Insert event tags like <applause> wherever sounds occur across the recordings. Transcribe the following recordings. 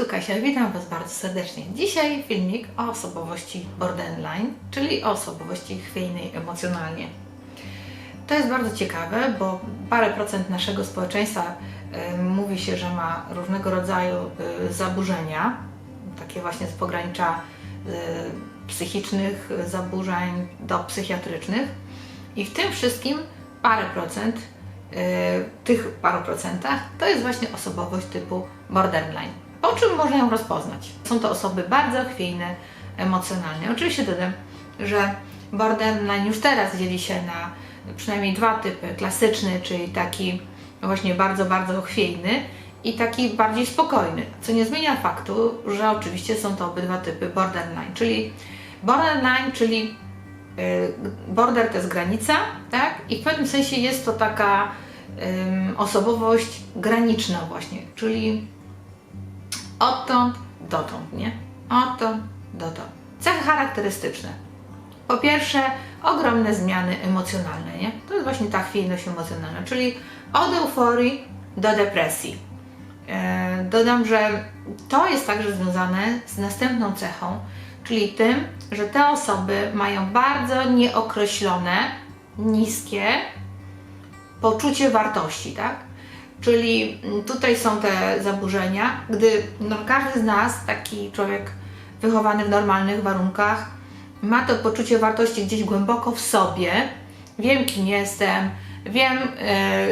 tu Kasia, witam Was bardzo serdecznie. Dzisiaj filmik o osobowości borderline, czyli o osobowości chwiejnej emocjonalnie. To jest bardzo ciekawe, bo parę procent naszego społeczeństwa y, mówi się, że ma różnego rodzaju y, zaburzenia, takie właśnie z pogranicza y, psychicznych zaburzeń do psychiatrycznych. I w tym wszystkim parę procent, y, tych paru procentach, to jest właśnie osobowość typu borderline. Po czym można ją rozpoznać? Są to osoby bardzo chwiejne emocjonalnie. Oczywiście dodam, że borderline już teraz dzieli się na przynajmniej dwa typy. Klasyczny, czyli taki właśnie bardzo, bardzo chwiejny i taki bardziej spokojny, co nie zmienia faktu, że oczywiście są to obydwa typy borderline, czyli borderline, czyli y, border to jest granica, tak? I w pewnym sensie jest to taka ym, osobowość graniczna właśnie, czyli odtąd dotąd, nie? Odtąd dotąd. Cechy charakterystyczne. Po pierwsze, ogromne zmiany emocjonalne, nie? To jest właśnie ta chwiejność emocjonalna, czyli od euforii do depresji. E, Dodam, że to jest także związane z następną cechą, czyli tym, że te osoby mają bardzo nieokreślone, niskie poczucie wartości, tak? Czyli mm, tutaj są te zaburzenia, gdy no, każdy z nas, taki człowiek wychowany w normalnych warunkach, ma to poczucie wartości gdzieś głęboko w sobie. Wiem, kim jestem, wiem, e,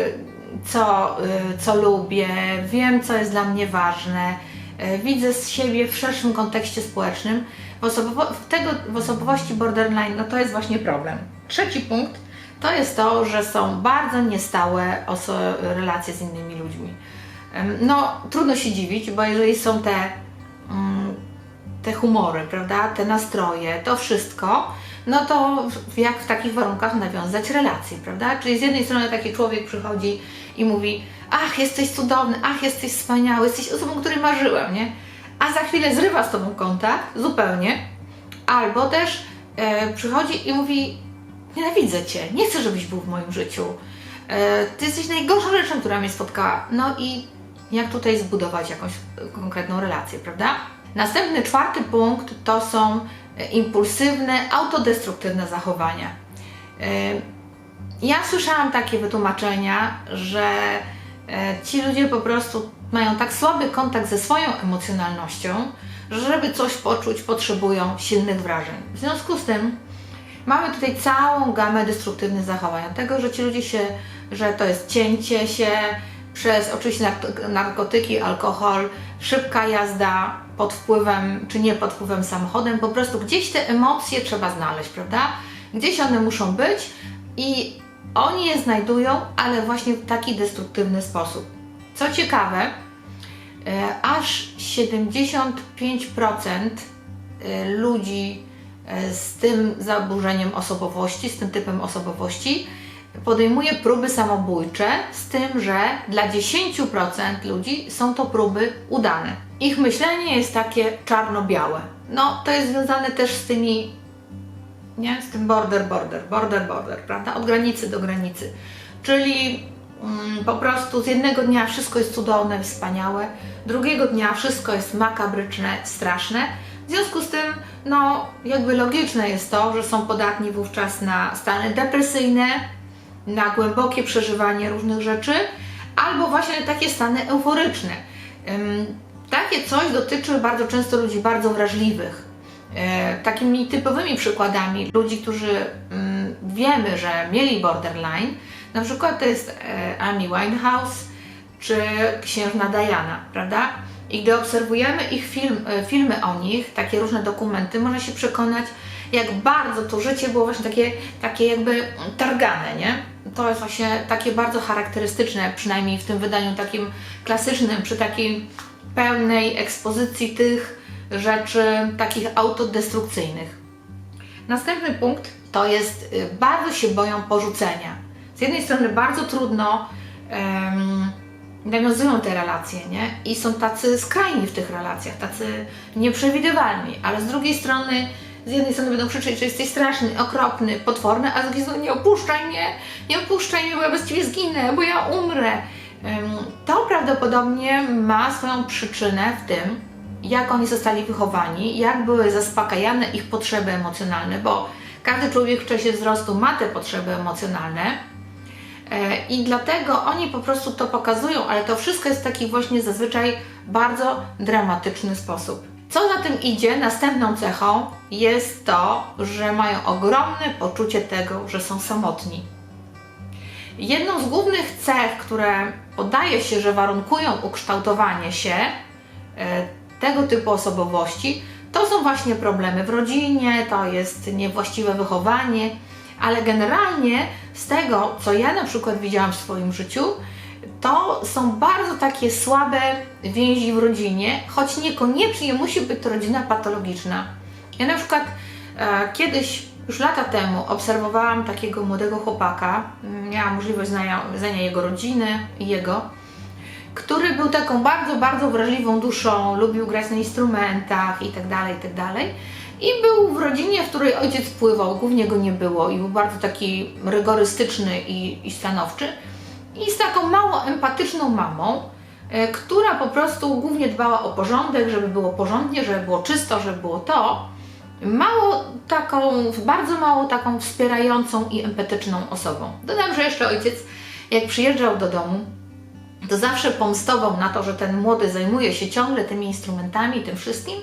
co, e, co lubię, wiem, co jest dla mnie ważne, e, widzę z siebie w szerszym kontekście społecznym. W, osobowo- w, tego, w osobowości borderline no to jest właśnie problem. Trzeci punkt to jest to, że są bardzo niestałe relacje z innymi ludźmi. No, trudno się dziwić, bo jeżeli są te, mm, te humory, prawda, te nastroje, to wszystko, no to jak w takich warunkach nawiązać relacje, prawda? Czyli z jednej strony taki człowiek przychodzi i mówi, ach, jesteś cudowny, ach, jesteś wspaniały, jesteś osobą, której marzyłem, nie? A za chwilę zrywa z tobą kontakt zupełnie, albo też e, przychodzi i mówi, nienawidzę cię, nie chcę, żebyś był w moim życiu. E, ty jesteś najgorszą rzeczą, która mnie spotkała. No i jak tutaj zbudować jakąś konkretną relację, prawda? Następny, czwarty punkt to są e, impulsywne, autodestruktywne zachowania. E, ja słyszałam takie wytłumaczenia, że ci ludzie po prostu mają tak słaby kontakt ze swoją emocjonalnością, że żeby coś poczuć, potrzebują silnych wrażeń. W związku z tym mamy tutaj całą gamę destruktywnych zachowań. Tego, że ci ludzie się, że to jest cięcie się przez oczywiście narko- narkotyki, alkohol, szybka jazda pod wpływem, czy nie pod wpływem samochodem, po prostu gdzieś te emocje trzeba znaleźć, prawda? Gdzieś one muszą być i oni je znajdują, ale właśnie w taki destruktywny sposób. Co ciekawe, e, aż 75% e, ludzi z tym zaburzeniem osobowości, z tym typem osobowości, podejmuje próby samobójcze, z tym, że dla 10% ludzi są to próby udane. Ich myślenie jest takie czarno-białe. No, to jest związane też z tymi, nie? Z tym border, border, border, border, prawda? Od granicy do granicy. Czyli mm, po prostu z jednego dnia wszystko jest cudowne, wspaniałe, drugiego dnia wszystko jest makabryczne, straszne. W związku z tym, no, jakby logiczne jest to, że są podatni wówczas na stany depresyjne, na głębokie przeżywanie różnych rzeczy, albo właśnie takie stany euforyczne. Takie coś dotyczy bardzo często ludzi bardzo wrażliwych. E, Takimi typowymi przykładami ludzi, którzy wiemy, że mieli borderline, na przykład to jest e, Amy Winehouse czy księżna Diana, prawda? I gdy obserwujemy ich film, e, filmy o nich, takie różne dokumenty, można się przekonać, jak bardzo to życie było właśnie takie, takie jakby targane, nie? To jest właśnie takie bardzo charakterystyczne, przynajmniej w tym wydaniu takim klasycznym, przy takiej pełnej ekspozycji tych rzeczy takich autodestrukcyjnych. Następny punkt to jest y, bardzo się boją porzucenia. Z jednej strony bardzo trudno em, nawiązują te relacje, nie? I są tacy skrajni w tych relacjach, tacy nieprzewidywalni, ale z drugiej strony z jednej strony będą krzyczeć, że jesteś straszny, okropny, potworny, a z drugiej strony nie opuszczaj mnie, nie opuszczaj mnie, bo ja bez Ciebie zginę, bo ja umrę. To prawdopodobnie ma swoją przyczynę w tym, jak oni zostali wychowani, jak były zaspokajane ich potrzeby emocjonalne, bo każdy człowiek w czasie wzrostu ma te potrzeby emocjonalne. E, I dlatego oni po prostu to pokazują, ale to wszystko jest w taki właśnie zazwyczaj bardzo dramatyczny sposób. Co za tym idzie, następną cechą jest to, że mają ogromne poczucie tego, że są samotni. Jedną z głównych cech, które podaje się, że warunkują ukształtowanie się e, tego typu osobowości, to są właśnie problemy w rodzinie, to jest niewłaściwe wychowanie, ale generalnie z tego, co ja na przykład widziałam w swoim życiu, to są bardzo takie słabe więzi w rodzinie, choć niekoniecznie musi być to rodzina patologiczna. Ja na przykład e, kiedyś, już lata temu, obserwowałam takiego młodego chłopaka, miałam możliwość znania, jego rodziny i jego, który był taką bardzo, bardzo wrażliwą duszą, lubił grać na instrumentach i tak dalej, i był w rodzinie, w której ojciec pływał, głównie go nie było i był bardzo taki rygorystyczny i, i stanowczy. I z taką mało empatyczną mamą, e, która po prostu głównie dbała o porządek, żeby było porządnie, żeby było czysto, żeby było to. Mało taką, bardzo mało taką wspierającą i empatyczną osobą. Dodam, że jeszcze ojciec, jak przyjeżdżał do domu, to zawsze pomstował na to, że ten młody zajmuje się ciągle tymi instrumentami, tym wszystkim.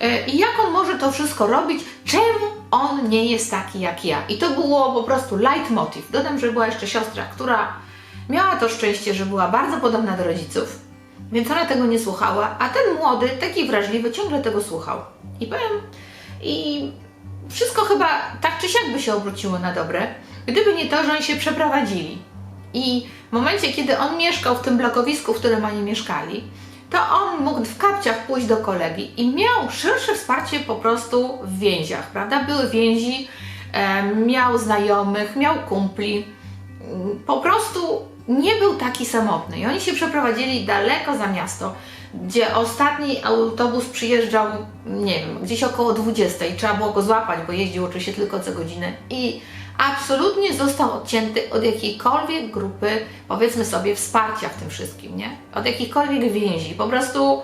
E, I jak on może to wszystko robić? Czemu on nie jest taki jak ja? I to było po prostu leitmotiv. Dodam, że była jeszcze siostra, która miała to szczęście, że była bardzo podobna do rodziców, więc ona tego nie słuchała, a ten młody, taki wrażliwy, ciągle tego słuchał. I powiem, i wszystko chyba tak czy siak by się obróciło na dobre, gdyby nie to, że oni się przeprowadzili. I w momencie, kiedy on mieszkał w tym blokowisku, w którym oni mieszkali, to on mógł w kapciach pójść do kolegi i miał szersze wsparcie po prostu w więziach, prawda? Były więzi, e, miał znajomych, miał kumpli. Po prostu nie był taki samotny. I oni się przeprowadzili daleko za miasto, gdzie ostatni autobus przyjeżdżał, nie wiem, gdzieś około 20 i trzeba było go złapać, bo jeździł oczywiście tylko co godzinę. I absolutnie został odcięty od jakiejkolwiek grupy, powiedzmy sobie, wsparcia w tym wszystkim, nie? Od jakichkolwiek więzi. Po prostu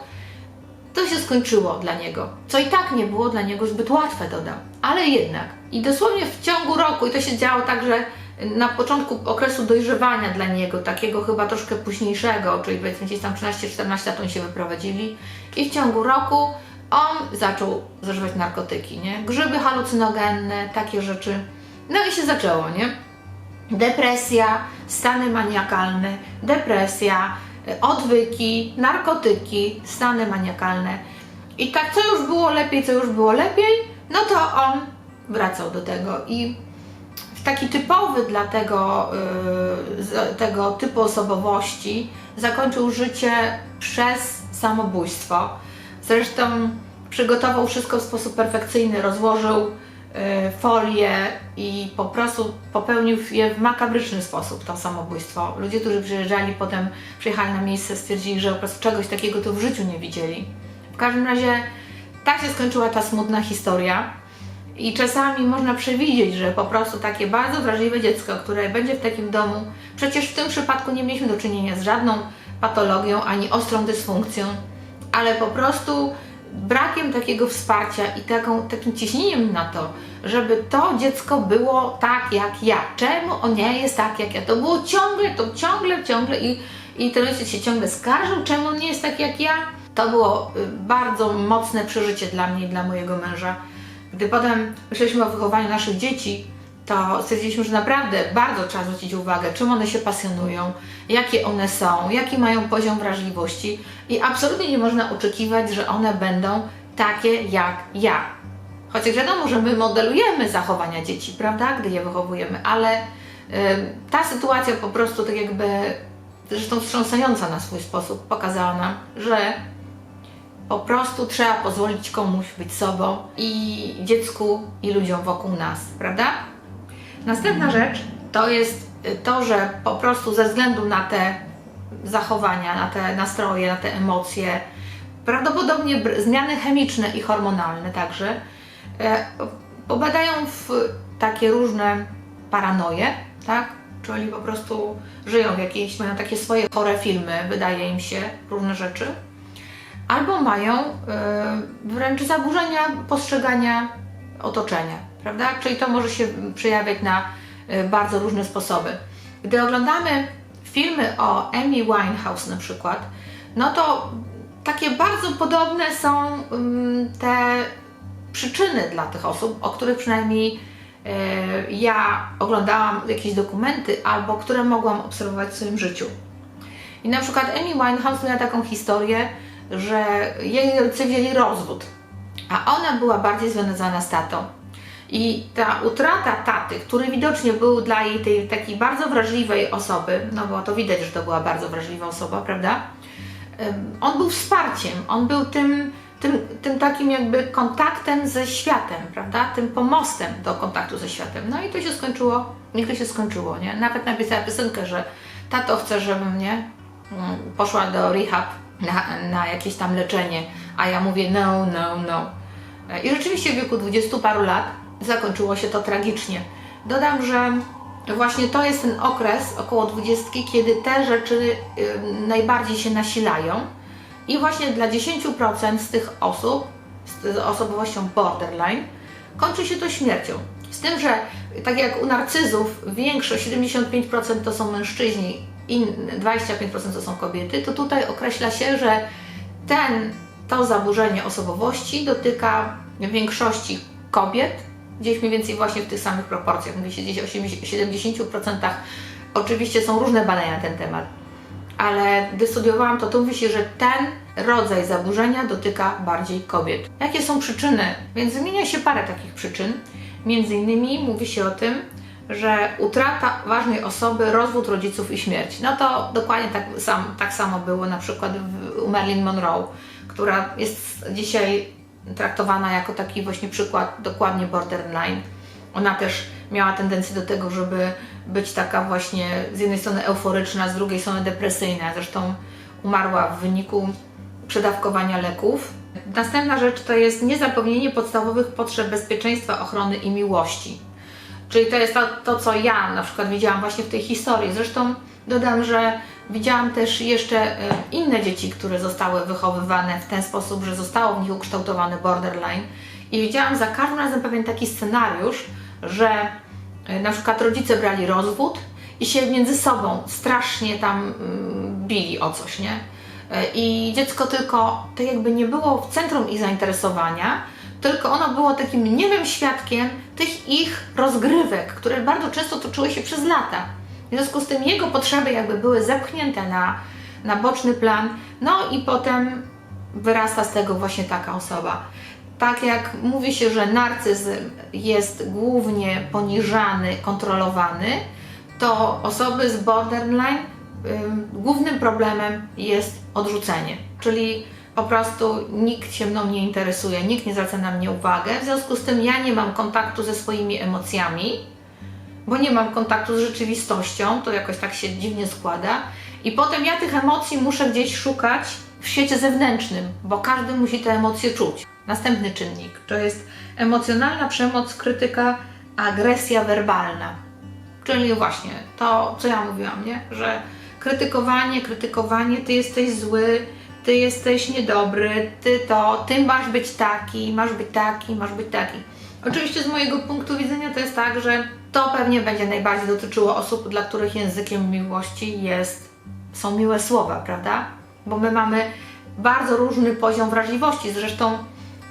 to się skończyło dla niego. Co i tak nie było dla niego zbyt łatwe, dodam. Ale jednak. I dosłownie w ciągu roku, i to się działo tak, że na początku okresu dojrzewania dla niego, takiego chyba troszkę późniejszego, czyli powiedzmy gdzieś tam 13-14 lat oni się wyprowadzili i w ciągu roku on zaczął zażywać narkotyki, nie? Grzyby halucynogenne, takie rzeczy. No i się zaczęło, nie? Depresja, stany maniakalne, depresja, y, odwyki, narkotyki, stany maniakalne. I tak, co już było lepiej, co już było lepiej, no to on wracał do tego. I taki typowy dla tego, yy, tego typu osobowości zakończył życie przez samobójstwo. Zresztą przygotował wszystko w sposób perfekcyjny, rozłożył folię i po prostu popełnił je w makabryczny sposób, to samobójstwo. Ludzie, którzy przyjeżdżali potem, przyjechali na miejsce, stwierdzili, że po prostu czegoś takiego to w życiu nie widzieli. W każdym razie tak się skończyła ta smutna historia. I czasami można przewidzieć, że po prostu takie bardzo wrażliwe dziecko, które będzie w takim domu, przecież w tym przypadku nie mieliśmy do czynienia z żadną patologią ani ostrą dysfunkcją, ale po prostu brakiem takiego wsparcia i taką, takim ciśnieniem na to, żeby to dziecko było tak jak ja. Czemu on nie jest tak jak ja? To było ciągle, to ciągle, ciągle i, i ten ojciec się ciągle skarżył, czemu on nie jest tak jak ja. To było y, bardzo mocne przeżycie dla mnie i dla mojego męża. Gdy potem myśleliśmy o wychowaniu naszych dzieci, to stwierdziliśmy, że naprawdę bardzo trzeba zwrócić uwagę, czym one się pasjonują, jakie one są, jaki mają poziom wrażliwości i absolutnie nie można oczekiwać, że one będą takie jak ja. Chociaż wiadomo, że my modelujemy zachowania dzieci, prawda, gdy je wychowujemy, ale ta sytuacja po prostu tak jakby, zresztą wstrząsająca na swój sposób, pokazała nam, że po prostu trzeba pozwolić komuś być sobą i dziecku, i ludziom wokół nas, prawda? Następna rzecz. To jest y, to, że po prostu ze względu na te zachowania, na te nastroje, na te emocje, prawdopodobnie zmiany chemiczne i hormonalne także, e, popadają w takie różne paranoje, tak? Czyli po prostu żyją w jakiejś, mają takie swoje chore filmy, wydaje im się, różne rzeczy? Albo mają y, wręcz zaburzenia postrzegania otoczenia, prawda? Czyli to może się przejawiać na y, bardzo różne sposoby. Gdy oglądamy filmy o Amy Winehouse na przykład, no to takie bardzo podobne są ym, te przyczyny dla tych osób, o których przynajmniej y, ja oglądałam jakieś dokumenty albo które mogłam obserwować w swoim życiu. I na przykład Amy Winehouse miała taką historię, że jej rodzice wzięli rozwód, a ona była bardziej związana z tatą. I ta utrata taty, który widocznie był dla jej tej takiej bardzo wrażliwej osoby, no bo to widać, że to była bardzo wrażliwa osoba, prawda? On był wsparciem, on był tym, tym, tym takim jakby kontaktem ze światem, prawda? Tym pomostem do kontaktu ze światem. No i to się skończyło, niech to się skończyło, nie? Nawet napisała piosenkę, że tato chce, żebym, nie? Mm, Poszła do rehab na, na jakieś tam leczenie, a ja mówię no, no, no. I rzeczywiście w wieku 20 paru lat zakończyło się to tragicznie. Dodam, że właśnie to jest ten okres około 20, kiedy te rzeczy y, najbardziej się nasilają i właśnie dla 10% z tych osób z osobowością borderline kończy się to śmiercią. Z tym, że tak jak u narcyzów większość, 75% to są mężczyźni i 25% to są kobiety, to tutaj określa się, że ten, to zaburzenie osobowości dotyka większości kobiet, gdzieś mniej więcej właśnie w tych samych proporcjach, mówi się gdzieś o 70%. Oczywiście są różne badania na ten temat, ale gdy studiowałam to, to mówi się, że ten rodzaj zaburzenia dotyka bardziej kobiet. Jakie są przyczyny? Więc wymienia się parę takich przyczyn. Między innymi mówi się o tym, że utrata ważnej osoby, rozwód rodziców i śmierć. No to dokładnie tak, sam, tak samo było na przykład u Marilyn Monroe, która jest dzisiaj traktowana jako taki właśnie przykład dokładnie borderline. Ona też miała tendencję do tego, żeby być taka właśnie z jednej strony euforyczna, z drugiej strony depresyjna. Zresztą umarła w wyniku przedawkowania leków. Następna rzecz to jest niezapewnienie podstawowych potrzeb bezpieczeństwa, ochrony i miłości. Czyli to jest to, to, co ja na przykład widziałam właśnie w tej historii. Zresztą dodam, że widziałam też jeszcze e, inne dzieci, które zostały wychowywane w ten sposób, że zostało w nich ukształtowany borderline. I widziałam za każdym razem pewien taki scenariusz, że e, na przykład rodzice brali rozwód i się między sobą strasznie tam mm, bili o coś, nie? E, I dziecko tylko tak jakby nie było w centrum ich zainteresowania, tylko ono było takim niemym świadkiem tych ich rozgrywek, które bardzo często toczyły się przez lata. W związku z tym jego potrzeby jakby były zepchnięte na, na boczny plan, no i potem wyrasta z tego właśnie taka osoba. Tak jak mówi się, że narcyzm jest głównie poniżany, kontrolowany, to osoby z borderline ym, głównym problemem jest odrzucenie, czyli po prostu nikt się mną nie interesuje, nikt nie zwraca na mnie uwagę, w związku z tym ja nie mam kontaktu ze swoimi emocjami, bo nie mam kontaktu z rzeczywistością, to jakoś tak się dziwnie składa. I potem ja tych emocji muszę gdzieś szukać w świecie zewnętrznym, bo każdy musi te emocje czuć. Następny czynnik to jest emocjonalna przemoc, krytyka, agresja werbalna. Czyli właśnie to, co ja mówiłam, nie? Że krytykowanie, krytykowanie, ty jesteś zły, ty jesteś niedobry, ty to, ty masz być taki, masz być taki, masz być taki. Oczywiście z mojego punktu widzenia to jest tak, że to pewnie będzie najbardziej dotyczyło osób, dla których językiem miłości jest, są miłe słowa, prawda? Bo my mamy bardzo różny poziom wrażliwości. Zresztą,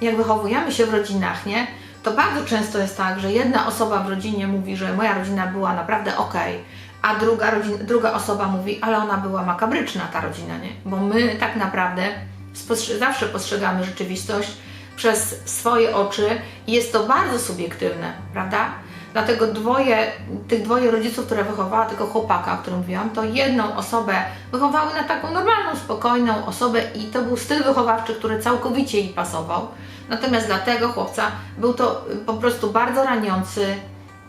jak wychowujemy się w rodzinach, nie? To bardzo często jest tak, że jedna osoba w rodzinie mówi, że moja rodzina była naprawdę ok, a druga, rodzina, druga osoba mówi, ale ona była makabryczna, ta rodzina, nie? Bo my tak naprawdę spostrze- zawsze postrzegamy rzeczywistość przez swoje oczy i jest to bardzo subiektywne, prawda? Dlatego dwoje, tych dwoje rodziców, które wychowała tego chłopaka, o którym mówiłam, to jedną osobę wychowały na taką normalną, spokojną osobę i to był styl wychowawczy, który całkowicie jej pasował. Natomiast dla tego chłopca był to y, po prostu bardzo raniący,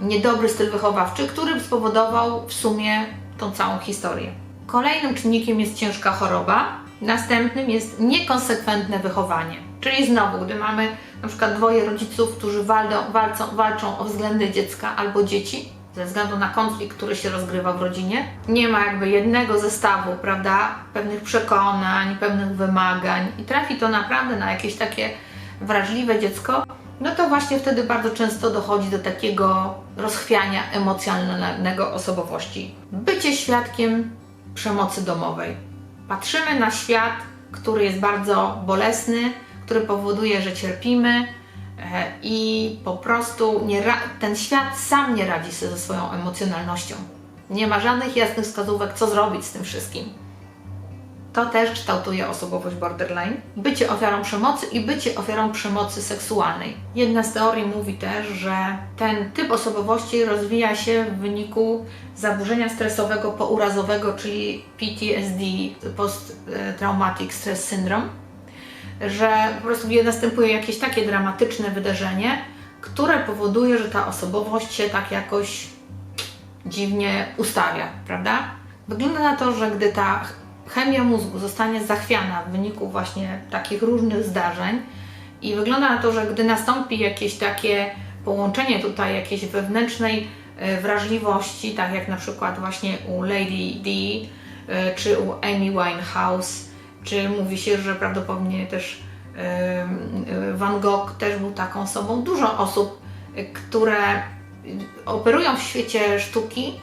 niedobry styl wychowawczy, który spowodował w sumie tą całą historię. Kolejnym czynnikiem jest ciężka choroba, następnym jest niekonsekwentne wychowanie. Czyli znowu, gdy mamy na przykład dwoje rodziców, którzy waldą, walczą, walczą o względy dziecka albo dzieci, ze względu na konflikt, który się rozgrywa w rodzinie. Nie ma jakby jednego zestawu, prawda, pewnych przekonań, pewnych wymagań i trafi to naprawdę na jakieś takie wrażliwe dziecko, no to właśnie wtedy bardzo często dochodzi do takiego rozchwiania emocjonalnego osobowości. Bycie świadkiem przemocy domowej. Patrzymy na świat, który jest bardzo bolesny, który powoduje, że cierpimy e, i po prostu ten świat sam nie radzi sobie ze swoją emocjonalnością. Nie ma żadnych jasnych wskazówek, co zrobić z tym wszystkim. To też kształtuje osobowość borderline. Bycie ofiarą przemocy i bycie ofiarą przemocy seksualnej. Jedna z teorii mówi też, że ten typ osobowości rozwija się w wyniku zaburzenia stresowego pourazowego, czyli PTSD, Post Traumatic Stress Syndrome, że po prostu następuje jakieś takie dramatyczne wydarzenie, które powoduje, że ta osobowość się tak jakoś dziwnie ustawia, prawda? Wygląda na to, że gdy ta chemia mózgu zostanie zachwiana w wyniku właśnie takich różnych zdarzeń i wygląda na to, że gdy nastąpi jakieś takie połączenie tutaj jakiejś wewnętrznej e, wrażliwości, tak jak na przykład właśnie u Lady D, e, czy u Amy Winehouse, czy mówi się, że prawdopodobnie też e, e, Van Gogh też był taką osobą. Dużo osób, e, które operują w świecie sztuki,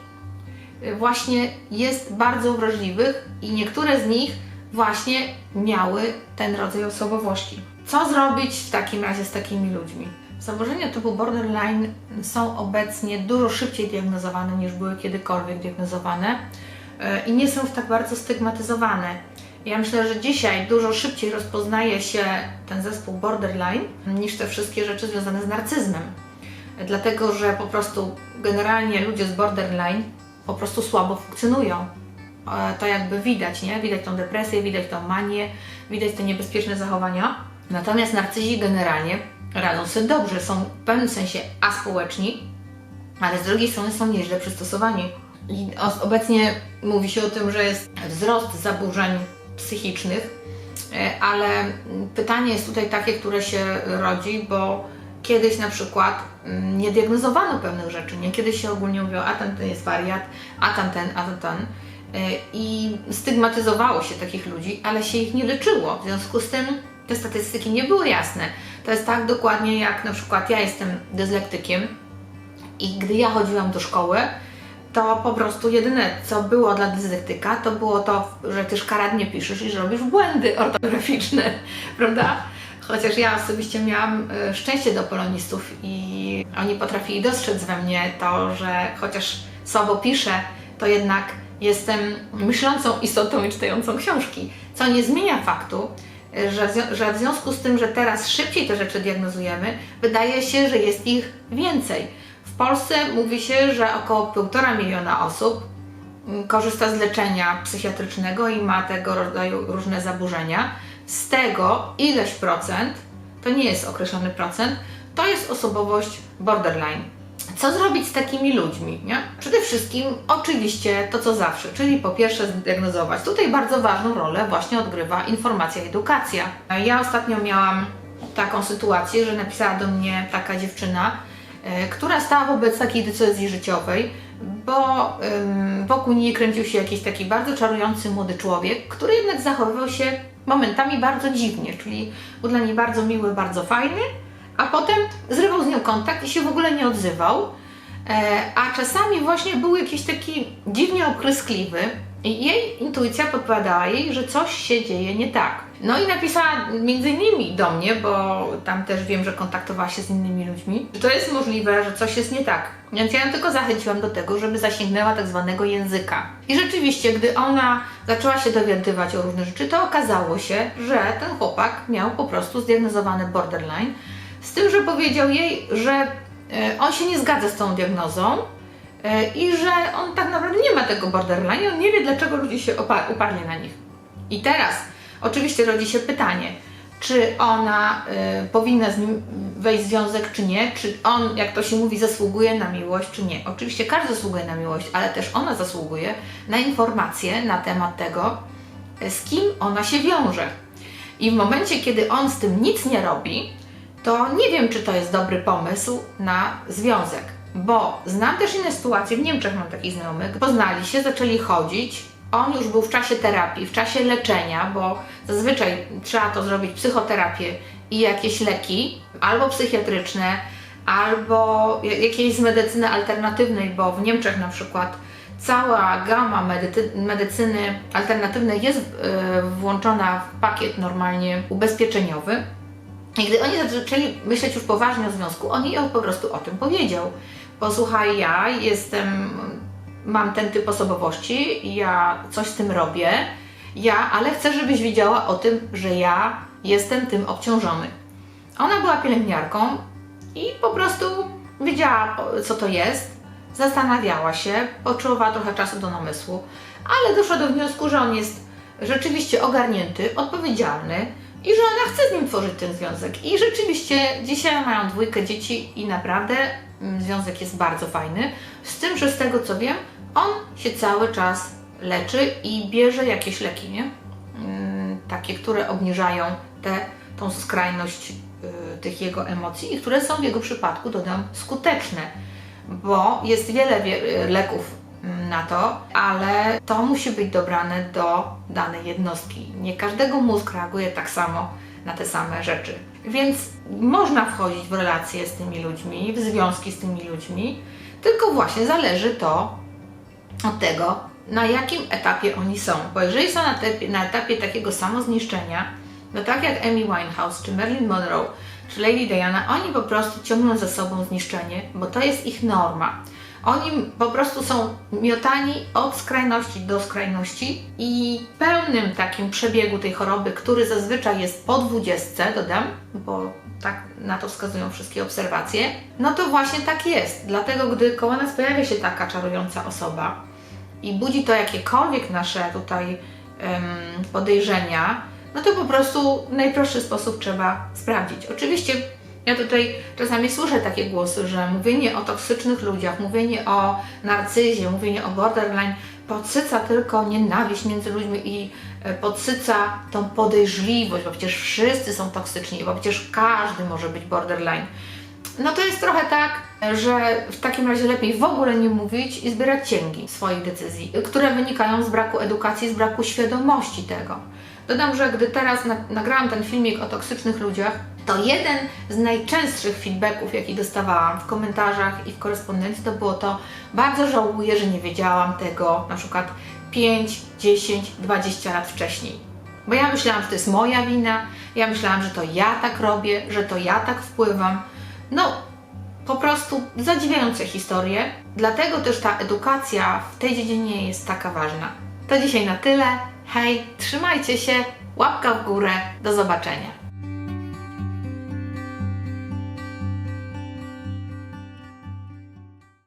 właśnie jest bardzo wrażliwych i niektóre z nich właśnie miały ten rodzaj osobowości. Co zrobić w takim razie z takimi ludźmi? Zaburzenia typu borderline są obecnie dużo szybciej diagnozowane niż były kiedykolwiek diagnozowane e, i nie są tak bardzo stygmatyzowane. Ja myślę, że dzisiaj dużo szybciej rozpoznaje się ten zespół borderline niż te wszystkie rzeczy związane z narcyzmem. Dlatego, że po prostu generalnie ludzie z borderline po prostu słabo funkcjonują. E, To jakby widać, nie? Widać tą depresję, widać tą manię, widać te niebezpieczne zachowania. Natomiast narcyzi generalnie radzą sobie dobrze, są w pewnym sensie aspołeczni, ale z drugiej strony są nieźle przystosowani. I obecnie mówi się o tym, że jest wzrost zaburzeń psychicznych, e, ale pytanie jest tutaj takie, które się rodzi, bo kiedyś na przykład mm, nie diagnozowano pewnych rzeczy, nie? Kiedyś się ogólnie mówiło, a ten, ten jest wariat, a tamten, a tamten. E, I stygmatyzowało się takich ludzi, ale się ich nie leczyło. W związku z tym te statystyki nie były jasne. To jest tak dokładnie jak na przykład ja jestem dyslektykiem i gdy ja chodziłam do szkoły, to po prostu jedyne co było dla dyslektyka, to było to, że ty szkaradnie piszesz i że robisz błędy ortograficzne, <laughs> prawda? Chociaż ja osobiście miałam e, szczęście do polonistów i oni potrafili dostrzec we mnie to, że chociaż słabo piszę, to jednak jestem myślącą istotą i czytającą książki. Co nie zmienia faktu, że, że w związku z tym, że teraz szybciej te rzeczy diagnozujemy, wydaje się, że jest ich więcej. W Polsce mówi się, że około 1,5 miliona osób mm, korzysta z leczenia psychiatrycznego i ma tego rodzaju różne zaburzenia. Z tego ileś procent, to nie jest określony procent, to jest osobowość borderline. Co zrobić z takimi ludźmi? Nie? Przede wszystkim, oczywiście, to co zawsze, czyli po pierwsze zdiagnozować. Tutaj bardzo ważną rolę właśnie odgrywa informacja i edukacja. Ja ostatnio miałam taką sytuację, że napisała do mnie taka dziewczyna, która stała wobec takiej decyzji życiowej, bo wokół niej kręcił się jakiś taki bardzo czarujący młody człowiek, który jednak zachowywał się momentami bardzo dziwnie, czyli był dla niej bardzo miły, bardzo fajny, a potem zrywał z nią kontakt i się w ogóle nie odzywał. E, a czasami właśnie był jakiś taki dziwnie opryskliwy i jej intuicja podpowiadała jej, że coś się dzieje nie tak. No i napisała między innymi do mnie, bo tam też wiem, że kontaktowała się z innymi ludźmi, że to jest możliwe, że coś jest nie tak. Więc ja ją tylko zachęciłam do tego, żeby zasięgnęła tak zwanego języka. I rzeczywiście, gdy ona zaczęła się dowiadywać o różne rzeczy, to okazało się, że ten chłopak miał po prostu zdiagnozowany borderline, z tym, że powiedział jej, że e, on się nie zgadza z tą diagnozą i że on tak naprawdę nie ma tego borderline on nie wie, dlaczego ludzie się uparli na nich. I teraz oczywiście rodzi się pytanie, czy ona e, powinna z nim wejść w związek, czy nie, czy on, jak to się mówi, zasługuje na miłość, czy nie. Oczywiście każdy zasługuje na miłość, ale też ona zasługuje na informacje na temat tego, e, z kim ona się wiąże. I w momencie, kiedy on z tym nic nie robi, to nie wiem, czy to jest dobry pomysł na związek. Bo znam też inne sytuacje, w Niemczech mam takich znajomych, poznali się, zaczęli chodzić, on już był w czasie terapii, w czasie leczenia, bo zazwyczaj trzeba to zrobić psychoterapię i jakieś leki, albo psychiatryczne, albo ja- jakieś z medycyny alternatywnej, bo w Niemczech na przykład cała gama medycyny alternatywnej jest e, włączona w pakiet normalnie ubezpieczeniowy. I gdy oni zaczęli myśleć już poważnie o związku, on jej po prostu o tym powiedział. Posłuchaj, ja jestem, mam ten typ osobowości, ja coś z tym robię, ja, ale chcę, żebyś wiedziała o tym, że ja jestem tym obciążony. Ona była pielęgniarką i po prostu wiedziała, co to jest, zastanawiała się, potrzebowała trochę czasu do namysłu, ale doszła do wniosku, że on jest rzeczywiście ogarnięty, odpowiedzialny i że ona chce z nim tworzyć ten związek. I rzeczywiście dzisiaj mają dwójkę dzieci i naprawdę związek jest bardzo fajny. Z tym, że z tego co wiem, on się cały czas leczy i bierze jakieś leki, nie? Mm, takie, które obniżają tę tą skrajność y, tych jego emocji i które są w jego przypadku, dodam, skuteczne, bo jest wiele wie, leków mm, na to, ale to musi być dobrane do danej jednostki. Nie każdego mózg reaguje tak samo na te same rzeczy. Więc można wchodzić w relacje z tymi ludźmi, w związki z tymi ludźmi, tylko właśnie zależy to od tego, na jakim etapie oni są. Bo jeżeli są na, etapie- na etapie takiego samozniszczenia, no tak jak Amy Winehouse, czy Marilyn Monroe, czy Lady Diana, oni po prostu ciągną za sobą zniszczenie, bo to jest ich norma. Oni po prostu są miotani od skrajności do skrajności i pełnym takim przebiegu tej choroby, który zazwyczaj jest po 20, dodam, bo tak na to wskazują wszystkie obserwacje, no to właśnie tak jest. Dlatego, gdy koło nas pojawia się taka czarująca osoba i budzi to jakiekolwiek nasze tutaj podejrzenia, no to po prostu najprostszy sposób trzeba sprawdzić. Oczywiście ja tutaj czasami słyszę takie głosy, że mówienie o toksycznych ludziach, mówienie o narcyzie, mówienie o borderline podsyca tylko nienawiść między ludźmi i e, podsyca tą podejrzliwość, bo przecież wszyscy są toksyczni, bo przecież każdy może być borderline. No to jest trochę tak, że w takim razie lepiej w ogóle nie mówić i zbierać cięgi swoich decyzji, które wynikają z braku edukacji, z braku świadomości tego. Dodam, że gdy teraz na, nagrałam ten filmik o toksycznych ludziach, to jeden z najczęstszych feedbacków, jaki dostawałam w komentarzach i w korespondencji, to było to bardzo żałuję, że nie wiedziałam tego na przykład 5, 10, 20 lat wcześniej. Bo ja myślałam, że to jest moja wina, ja myślałam, że to ja tak robię, że to ja tak wpływam. No, po prostu zadziwiające historie. Dlatego też ta edukacja w tej dziedzinie jest taka ważna. To dzisiaj na tyle. Hej, trzymajcie się, łapka w górę, do zobaczenia.